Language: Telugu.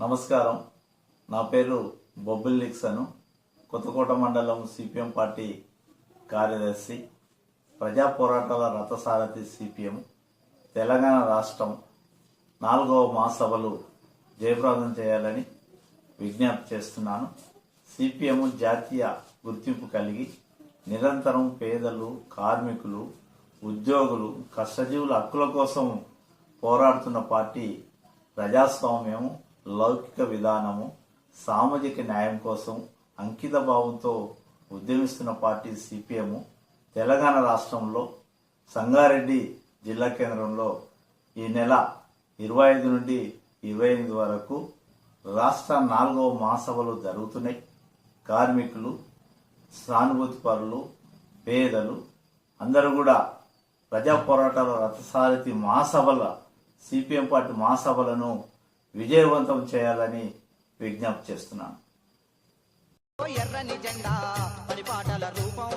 నమస్కారం. నా పేరు బొబ్బిల్ నిక్సను. కొత్తకోట మండలం సిపిఎం పార్టీ కార్యదర్శి ప్రజా పోరాటాల రథసారథి సిపిఎం తెలంగాణ రాష్ట్రం నాలుగవ మహాసభలు జయప్రదం చేయాలని విజ్ఞప్తి చేస్తున్నాను. సిపిఎం జాతీయ గుర్తింపు కలిగి నిరంతరం పేదలు కార్మికులు ఉద్యోగులు కష్టజీవుల హక్కుల కోసం పోరాడుతున్న పార్టీ ప్రజాస్వామ్యం లౌకిక విధానము సామాజిక న్యాయం కోసం అంకిత భావంతో ఉద్యమిస్తున్న పార్టీ సిపిఎం తెలంగాణ రాష్ట్రంలో సంగారెడ్డి జిల్లా కేంద్రంలో ఈ నెల ఇరవై ఐదు నుండి ఇరవై ఎనిమిది వరకు రాష్ట్ర నాలుగవ మహాసభలు జరుగుతున్నాయి. కార్మికులు సానుభూతి పరులు పేదలు అందరూ కూడా ప్రజా పోరాటాల రథసారథి మహాసభల సిపిఎం పార్టీ మహాసభలను విజయవంతం చేయాలని విజ్ఞప్తి చేస్తున్నాను. ఎర్రని జెండా పరిపాటల రూపం